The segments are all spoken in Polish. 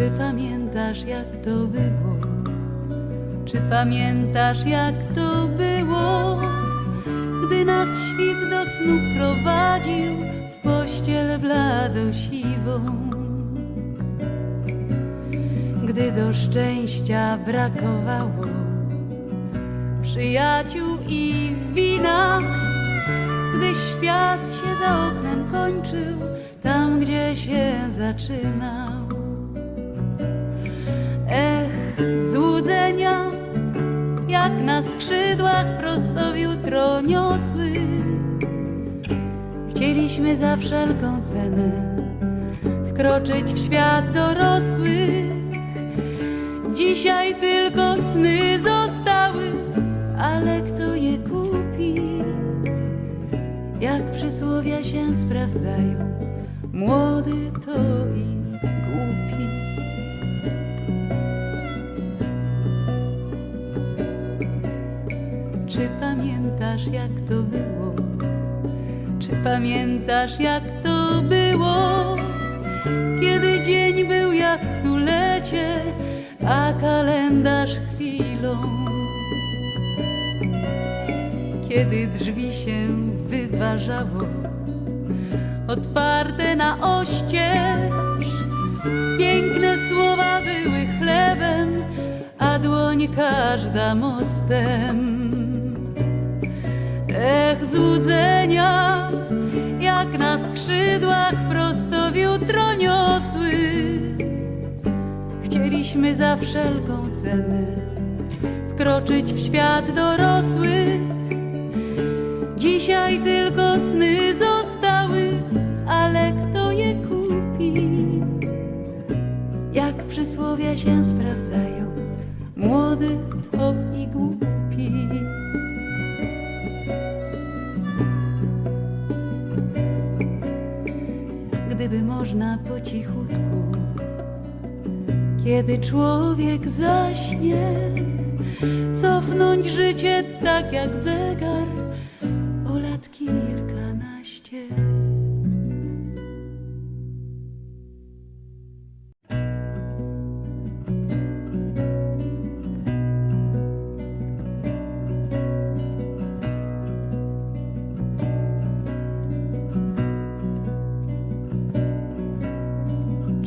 Czy pamiętasz jak to było? Czy pamiętasz jak to było? Gdy nas świt do snu prowadził w pościel blado siwą. Gdy do szczęścia brakowało przyjaciół i wina, gdy świat się za oknem kończył, tam gdzie się zaczynał. Ech, złudzenia, jak na skrzydłach prosto w jutro niosły. Chcieliśmy za wszelką cenę wkroczyć w świat dorosły. Dzisiaj tylko sny zostały, ale kto je kupi? Jak przysłowia się sprawdzają, młody to i głupi. Pamiętasz jak to było? Czy pamiętasz jak to było? Kiedy dzień był jak stulecie, a kalendarz chwilą. Kiedy drzwi się wyważało, otwarte na oścież, piękne słowa były chlebem, a dłoń każda mostem. Ech, złudzenia, jak na skrzydłach prosto w jutro niosły. Chcieliśmy za wszelką cenę wkroczyć w świat dorosły. Dzisiaj tylko sny zostały, ale kto je kupi? Jak przysłowia się sprawdzają, młody to i głupi. Gdyby można po cichutku, kiedy człowiek zaśnie, cofnąć życie tak jak zegar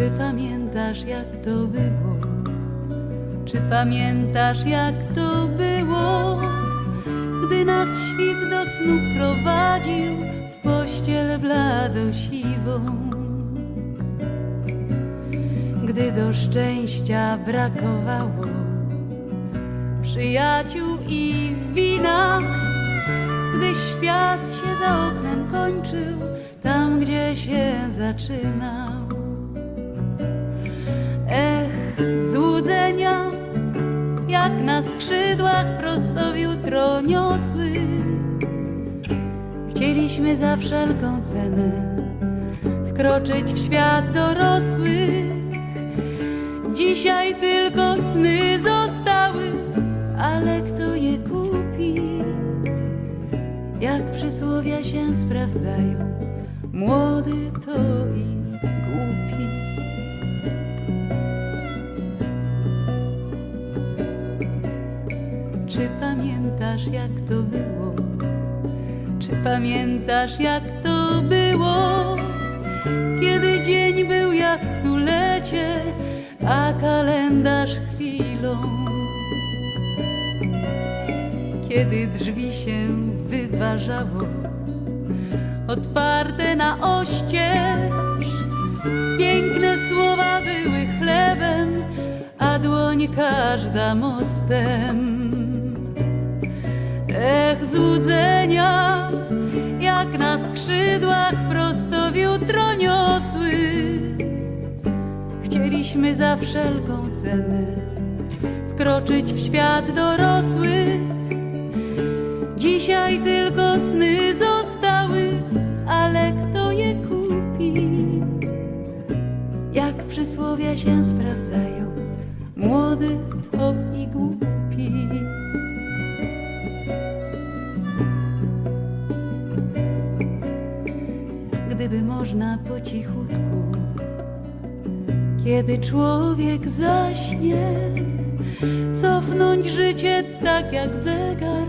Czy pamiętasz jak to było? Czy pamiętasz jak to było? Gdy nas świt do snu prowadził w pościel blado siwą. Gdy do szczęścia brakowało przyjaciół i wina, gdy świat się za oknem kończył, tam gdzie się zaczynał. Ech, złudzenia, jak na skrzydłach prosto w jutro niosły. Chcieliśmy za wszelką cenę wkroczyć w świat dorosły. Dzisiaj tylko sny zostały, ale kto je kupi? Jak przysłowia się sprawdzają, młody to i głupi. Pamiętasz jak to było? Czy pamiętasz jak to było? Kiedy dzień był jak stulecie, a kalendarz chwilą. Kiedy drzwi się wyważało, otwarte na oścież, piękne słowa były chlebem, a dłoń każda mostem. Ech, złudzenia, jak na skrzydłach prosto w jutro niosły. Chcieliśmy za wszelką cenę wkroczyć w świat dorosłych. Dzisiaj tylko sny zostały, ale kto je kupi? Jak przysłowia się sprawdzają, młody to i głupi. Gdyby można po cichutku, kiedy człowiek zaśnie, cofnąć życie tak jak zegar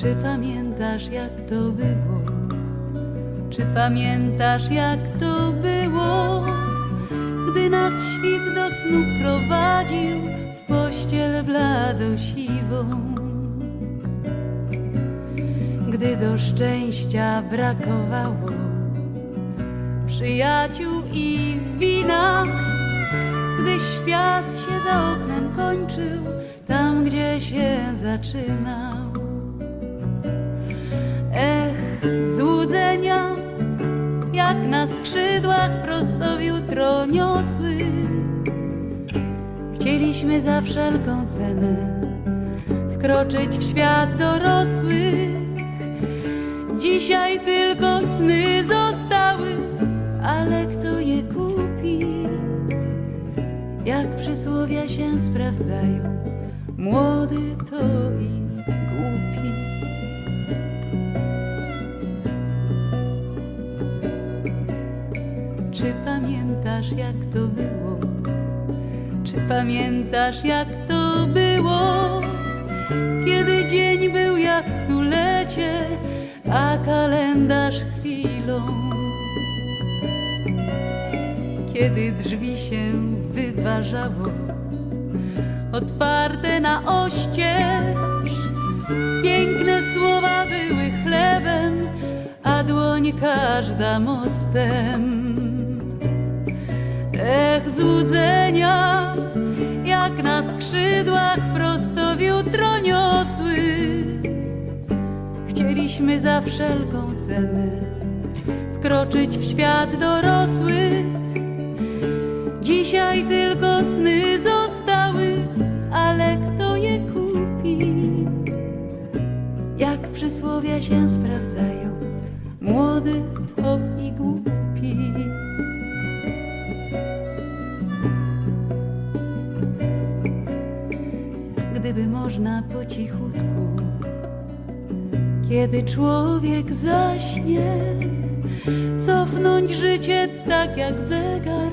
Czy pamiętasz jak to było? Czy pamiętasz jak to było? Gdy nas świt do snu prowadził w pościel bladosiwą. Gdy do szczęścia brakowało przyjaciół i wina, gdy świat się za oknem kończył, tam gdzie się zaczynał. Na skrzydłach prosto w jutro niosły. Chcieliśmy za wszelką cenę wkroczyć w świat dorosłych. Dzisiaj tylko sny zostały, ale kto je kupi? Jak przysłowia się sprawdzają, młody to i głupi. Czy pamiętasz jak to było? Czy pamiętasz jak to było? Kiedy dzień był jak stulecie, a kalendarz chwilą. Kiedy drzwi się wyważało, otwarte na oścież, piękne słowa były chlebem, a dłoń każda mostem. Ech, złudzenia, jak na skrzydłach prosto w jutro niosły. Chcieliśmy za wszelką cenę wkroczyć w świat dorosłych. Dzisiaj tylko sny zostały, ale kto je kupi? Jak przysłowia się sprawdzają, młody to i głupi. Gdyby można po cichutku, kiedy człowiek zaśnie, cofnąć życie tak jak zegar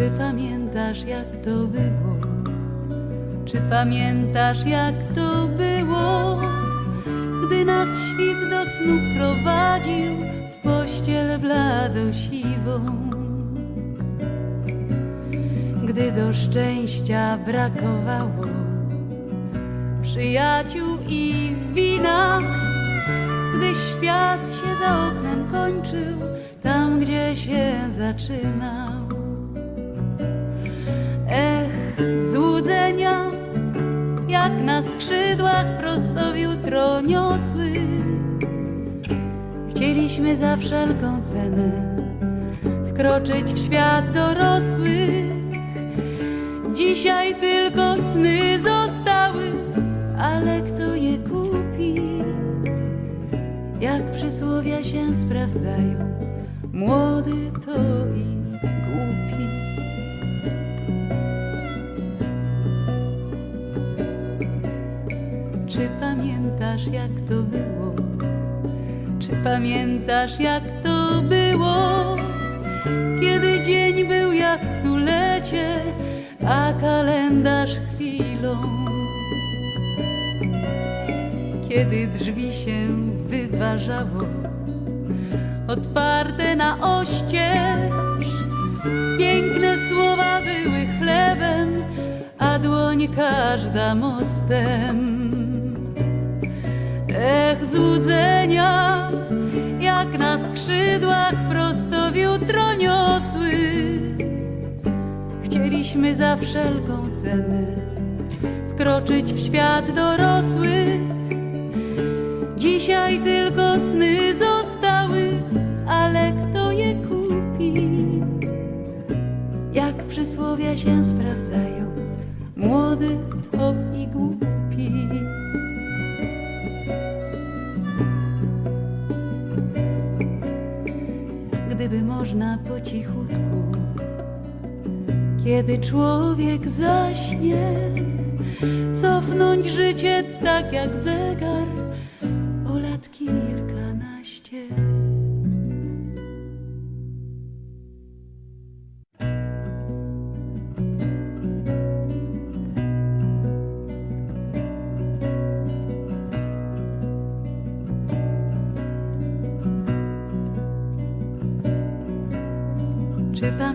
Czy pamiętasz, jak to było? Czy pamiętasz, jak to było? Gdy nas świt do snu prowadził w pościel blado siwą. Gdy do szczęścia brakowało przyjaciół i wina, gdy świat się za oknem kończył, tam gdzie się zaczynał. Ech, złudzenia, jak na skrzydłach prosto w jutro niosły. Chcieliśmy za wszelką cenę wkroczyć w świat dorosłych. Dzisiaj tylko sny zostały, ale kto je kupi? Jak przysłowia się sprawdzają, młody to i głupi. Czy pamiętasz, jak to było? Czy pamiętasz, jak to było? Kiedy dzień był jak stulecie, a kalendarz chwilą. Kiedy drzwi się wyważało, otwarte na oścież, piękne słowa były chlebem, a dłoń każda mostem. Złudzenia, jak na skrzydłach prosto w jutro niosły. Chcieliśmy za wszelką cenę wkroczyć w świat dorosłych. Dzisiaj tylko sny zostały, ale kto je kupi? Jak przysłowia się sprawdzają, młody gdyby można po cichutku, kiedy człowiek zaśnie, cofnąć życie tak jak zegar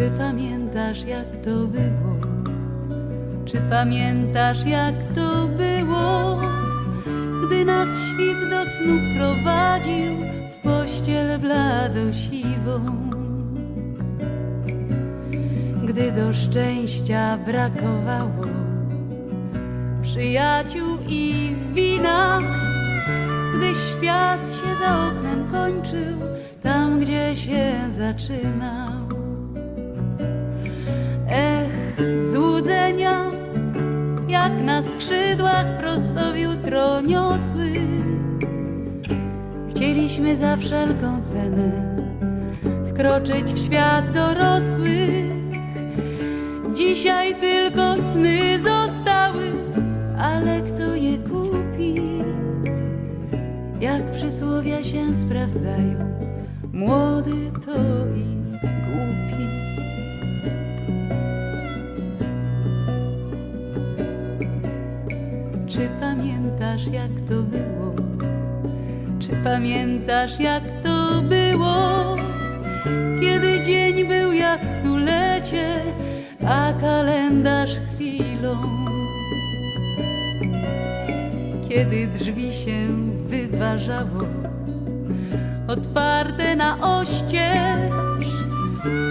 Czy pamiętasz, jak to było? Czy pamiętasz, jak to było? Gdy nas świt do snu prowadził w pościel blado siwą. Gdy do szczęścia brakowało przyjaciół i wina, gdy świat się za oknem kończył, tam gdzie się zaczynał. Ech, złudzenia, jak na skrzydłach prosto w jutro niosły. Chcieliśmy za wszelką cenę wkroczyć w świat dorosłych. Dzisiaj tylko sny zostały, ale kto je kupi? Jak przysłowia się sprawdzają, młody to i głupi. Pamiętasz, jak to było? Czy pamiętasz jak to było? Kiedy dzień był jak stulecie, a kalendarz chwilą. Kiedy drzwi się wyważało, otwarte na oścież,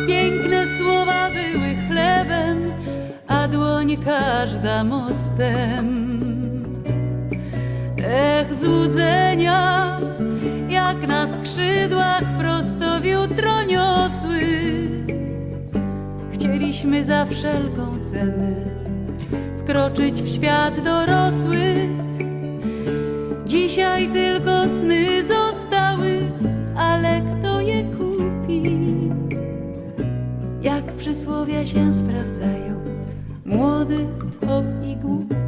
piękne słowa były chlebem, a dłoń każda mostem. Ech, złudzenia, jak na skrzydłach prosto w jutro niosły. Chcieliśmy za wszelką cenę wkroczyć w świat dorosłych. Dzisiaj tylko sny zostały, ale kto je kupi? Jak przysłowia się sprawdzają, młody to i głupi.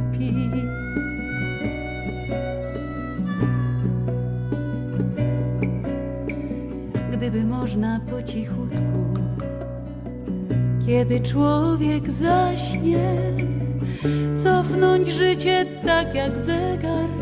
Gdyby można po cichutku, kiedy człowiek zaśnie, cofnąć życie tak jak zegar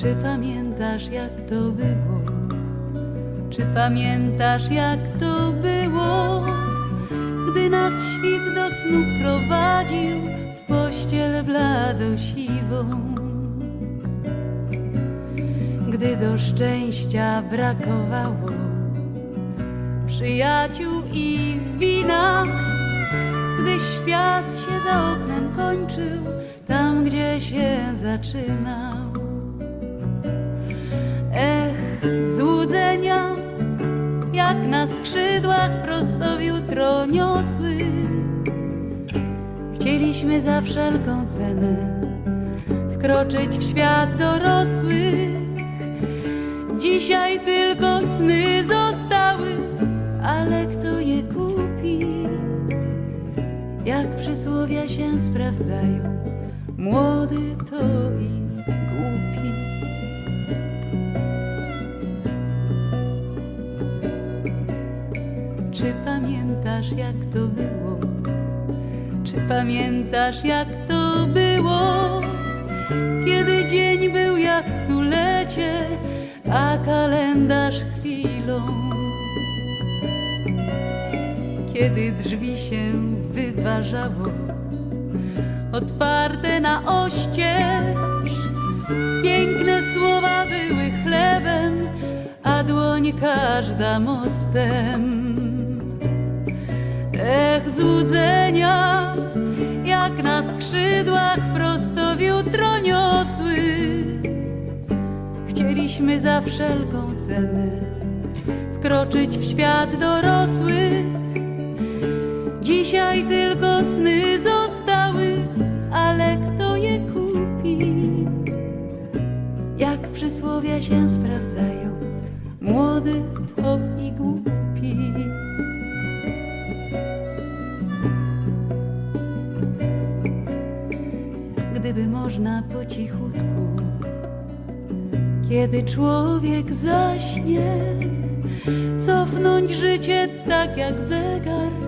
Czy pamiętasz jak to było? Czy pamiętasz jak to było? Gdy nas świt do snu prowadził w pościel bladosiwą. Gdy do szczęścia brakowało przyjaciół i wina, gdy świat się za oknem kończył, tam gdzie się zaczynał. Ech, złudzenia, jak na skrzydłach prosto w jutro niosły. Chcieliśmy za wszelką cenę wkroczyć w świat dorosłych. Dzisiaj tylko sny zostały, ale kto je kupi? Jak przysłowia się sprawdzają, młody to i głupi. Czy pamiętasz jak to było? Czy pamiętasz jak to było? Kiedy dzień był jak stulecie, a kalendarz chwilą. Kiedy drzwi się wyważało, otwarte na oścież, piękne słowa były chlebem, a dłoń każda mostem. Ech, złudzenia, jak na skrzydłach prosto w jutro niosły. Chcieliśmy za wszelką cenę wkroczyć w świat dorosłych. Dzisiaj tylko sny zostały, ale kto je kupi? Jak przysłowia się sprawdzają, młody to kiedy człowiek zaśnie, cofnąć życie tak jak zegar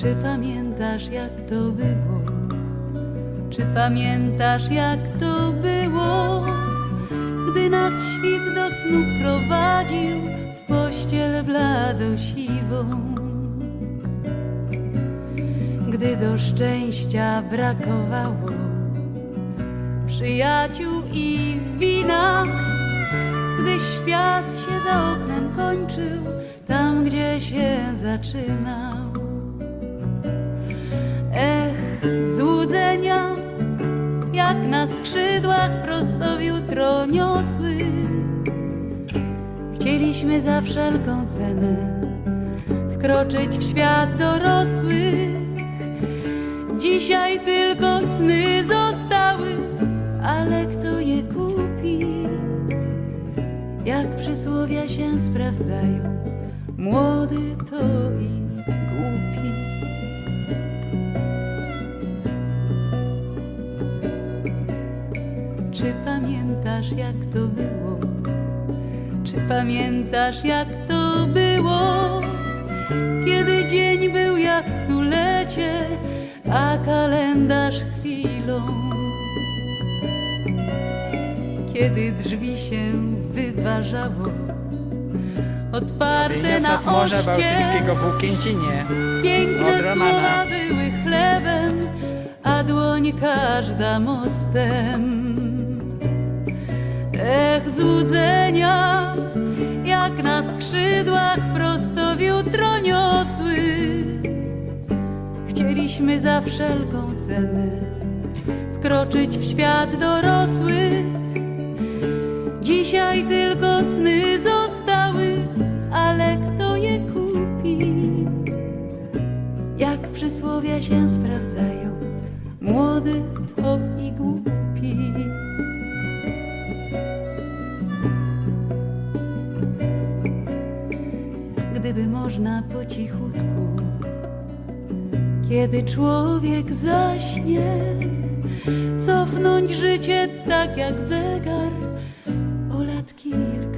Czy pamiętasz, jak to było? Czy pamiętasz, jak to było? Gdy nas świt do snu prowadził w pościel bladosiwą. Gdy do szczęścia brakowało przyjaciół i wina, gdy świat się za oknem kończył, tam gdzie się zaczynał. Jak na skrzydłach prosto w jutro niosły. Chcieliśmy za wszelką cenę wkroczyć w świat dorosłych. Dzisiaj tylko sny zostały, ale kto je kupi? Jak przysłowia się sprawdzają, młody to i głupi. Pamiętasz, jak to było? Czy pamiętasz, jak to było? Kiedy dzień był jak stulecie, a kalendarz chwilą. Kiedy drzwi się wyważało, otwarte na Morza oście. Bałtyckiego w Łukiencinie. Piękne Romana. słowa były chlebem, a dłoń każda mostem. Ech, złudzenia, jak na skrzydłach prosto w jutro niosły. Chcieliśmy za wszelką cenę wkroczyć w świat dorosłych. Dzisiaj tylko sny zostały, ale kto je kupi? Jak przysłowia się sprawdzają, młody to i głupi. Gdyby można po cichutku, kiedy człowiek zaśnie, cofnąć życie tak jak zegar o lat kilkanaście.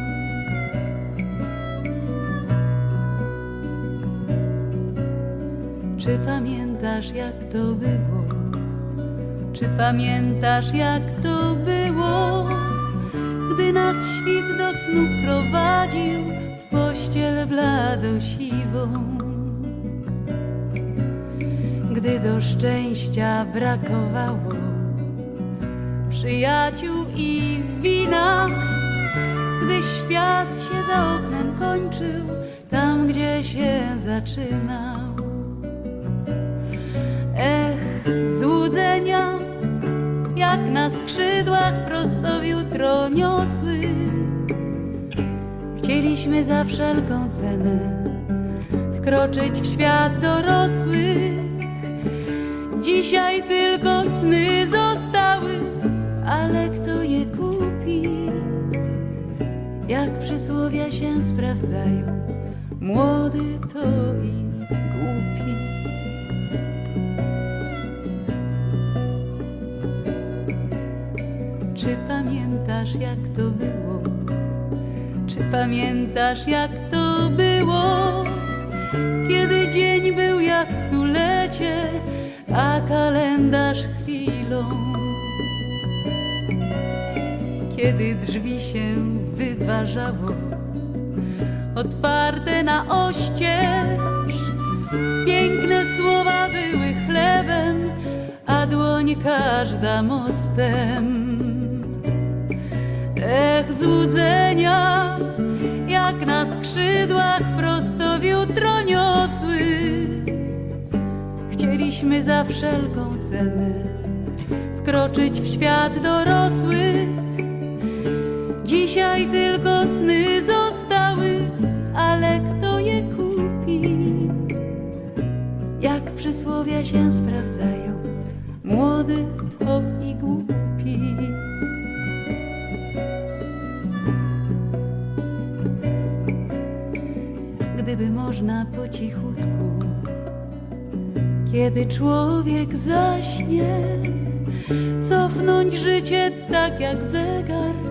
Czy pamiętasz, jak to było? Czy pamiętasz, jak to było? Gdy nas świt do snu prowadził w pościel bladosiwą. Gdy do szczęścia brakowało przyjaciół i wina, gdy świat się za oknem kończył, tam gdzie się zaczynał. Jak na skrzydłach prosto w jutro niosły. Chcieliśmy za wszelką cenę wkroczyć w świat dorosłych. Dzisiaj tylko sny zostały, ale kto je kupi? Jak przysłowia się sprawdzają, młody to i głupi. Czy pamiętasz, jak to było? Czy pamiętasz, jak to było? Kiedy dzień był jak stulecie, a kalendarz chwilą. Kiedy drzwi się wyważało, otwarte na oścież, piękne słowa były chlebem, a dłoń każda mostem. Ech, złudzenia, jak na skrzydłach prosto w jutro niosły. Chcieliśmy za wszelką cenę wkroczyć w świat dorosłych. Dzisiaj tylko sny zostały, ale kto je kupi? Jak przysłowia się sprawdzają, młody to i głupi. Gdyby można po cichutku, kiedy człowiek zaśnie, cofnąć życie tak jak zegar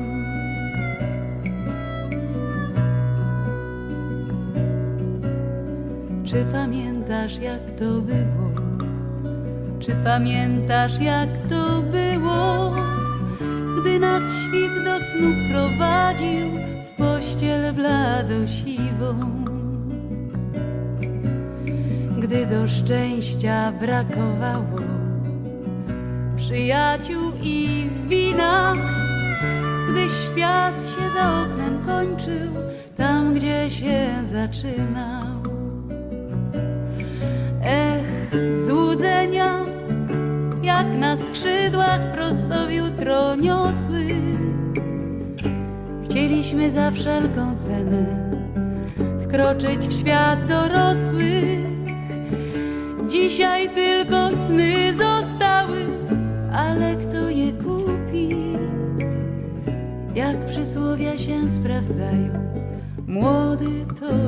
Czy pamiętasz jak to było? Czy pamiętasz jak to było? Gdy nas świt do snu prowadził w pościel blado siwą. Gdy do szczęścia brakowało przyjaciół i wina, gdy świat się za oknem kończył, tam gdzie się zaczynał. Ech, złudzenia, jak na skrzydłach prosto w jutro niosły. Chcieliśmy za wszelką cenę wkroczyć w świat dorosłych. Dzisiaj tylko sny zostały, ale kto je kupi? Jak przysłowia się sprawdzają, młody to